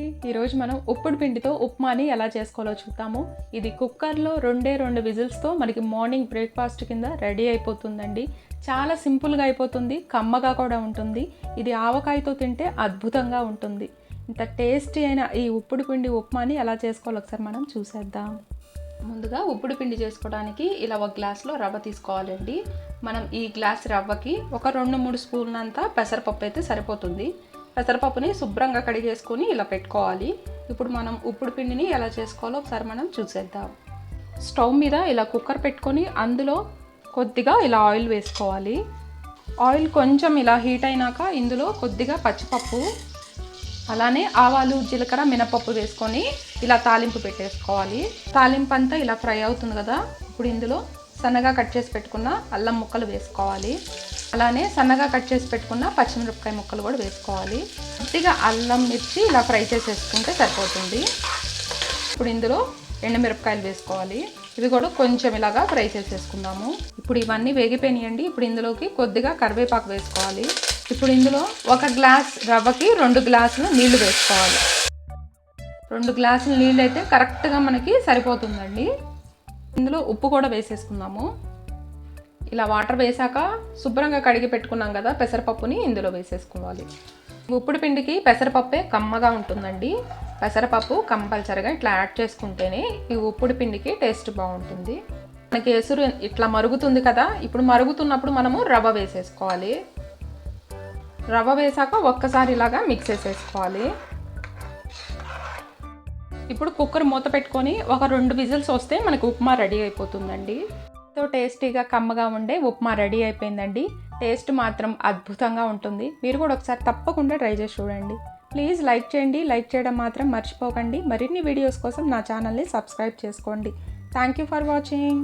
ఈరోజు మనం ఉప్పుడు పిండితో ఉప్మాని ఎలా చేసుకోవాలో చూద్దాము. ఇది కుక్కర్లో రెండే రెండు విజిల్స్తో మనకి మార్నింగ్ బ్రేక్ఫాస్ట్ కింద రెడీ అయిపోతుందండి. చాలా సింపుల్గా అయిపోతుంది కమ్మగా కూడా ఉంటుంది. ఇది ఆవకాయతో తింటే అద్భుతంగా ఉంటుంది. ఇంత టేస్టీ అయిన ఈ ఉప్పుడు పిండి ఉప్మాని ఎలా చేసుకోవాలో ఒకసారి మనం చూసేద్దాం. ముందుగా ఉప్పుడు పిండి చేసుకోవడానికి ఇలా ఒక గ్లాస్లో రవ్వ తీసుకోవాలండి. మనం ఈ గ్లాస్ రవ్వకి ఒక రెండు మూడు స్పూన్లంతా పెసరపప్పు అయితే సరిపోతుంది. పెసరపప్పుని శుభ్రంగా కడిగేసుకొని ఇలా పెట్టుకోవాలి. ఇప్పుడు మనం ఉప్పుడు పిండిని ఎలా చేసుకోవాలో ఒకసారి మనం చూసేద్దాం. స్టవ్ మీద ఇలా కుక్కర్ పెట్టుకొని అందులో కొద్దిగా ఇలా ఆయిల్ వేసుకోవాలి. ఆయిల్ కొంచెం ఇలా హీట్ అయినాక ఇందులో కొద్దిగా పచ్చిపప్పు అలానే ఆవాలు జీలకర్ర మినపప్పు వేసుకొని ఇలా తాలింపు పెట్టేసుకోవాలి. తాలింపు అంతా ఇలా ఫ్రై అవుతుంది కదా ఇప్పుడు ఇందులో సన్నగా కట్ చేసి పెట్టుకున్న అల్లం ముక్కలు వేసుకోవాలి. అలానే సన్నగా కట్ చేసి పెట్టుకున్న పచ్చిమిరపకాయ ముక్కలు కూడా వేసుకోవాలి. కొద్దిగా అల్లం మిర్చి ఇలా ఫ్రై చేసేసుకుంటే సరిపోతుంది. ఇప్పుడు ఇందులో ఎండుమిరపకాయలు వేసుకోవాలి. ఇవి కూడా కొంచెం ఇలాగా ఫ్రై చేసేసుకుందాము. ఇప్పుడు ఇవన్నీ వేగిపోయినాయండి. ఇప్పుడు ఇందులోకి కొద్దిగా కరివేపాకు వేసుకోవాలి. ఇప్పుడు ఇందులో ఒక గ్లాస్ రవ్వకి రెండు గ్లాసులు నీళ్ళు వేసుకోవాలి. రెండు గ్లాసులు నీళ్ళు అయితే కరెక్ట్గా మనకి సరిపోతుందండి. ఇందులో ఉప్పు కూడా వేసేసుకుందాము. ఇలా వాటర్ వేసాక శుభ్రంగా కడిగి పెట్టుకున్నాం కదా పెసరపప్పుని ఇందులో వేసేసుకోవాలి. ఉప్పుడు పిండికి పెసరపప్పే కమ్మగా ఉంటుందండి. పెసరపప్పు కంపల్సరిగా ఇట్లా యాడ్ చేసుకుంటేనే ఈ ఉప్పుడు పిండికి టేస్ట్ బాగుంటుంది. మనకి ఎసురు ఇట్లా మరుగుతుంది కదా ఇప్పుడు మరుగుతున్నప్పుడు మనము రవ్వ వేసేసుకోవాలి. రవ్వ వేసాక ఒక్కసారి ఇలాగా మిక్స్ చేసేసుకోవాలి. ఇప్పుడు కుక్కర్ మూత పెట్టుకొని ఒక రెండు విజిల్స్ వస్తే మనకు ఉప్మా రెడీ అయిపోతుందండి. ఎంతో టేస్టీగా కమ్మగా ఉండే ఉప్మా రెడీ అయిపోయిందండి. టేస్ట్ మాత్రం అద్భుతంగా ఉంటుంది. మీరు కూడా ఒకసారి తప్పకుండా ట్రై చేసి చూడండి. ప్లీజ్ లైక్ చేయండి. లైక్ చేయడం మాత్రం మర్చిపోకండి. మరిన్ని వీడియోస్ కోసం నా ఛానల్ని సబ్స్క్రైబ్ చేసుకోండి. Thank you for watching.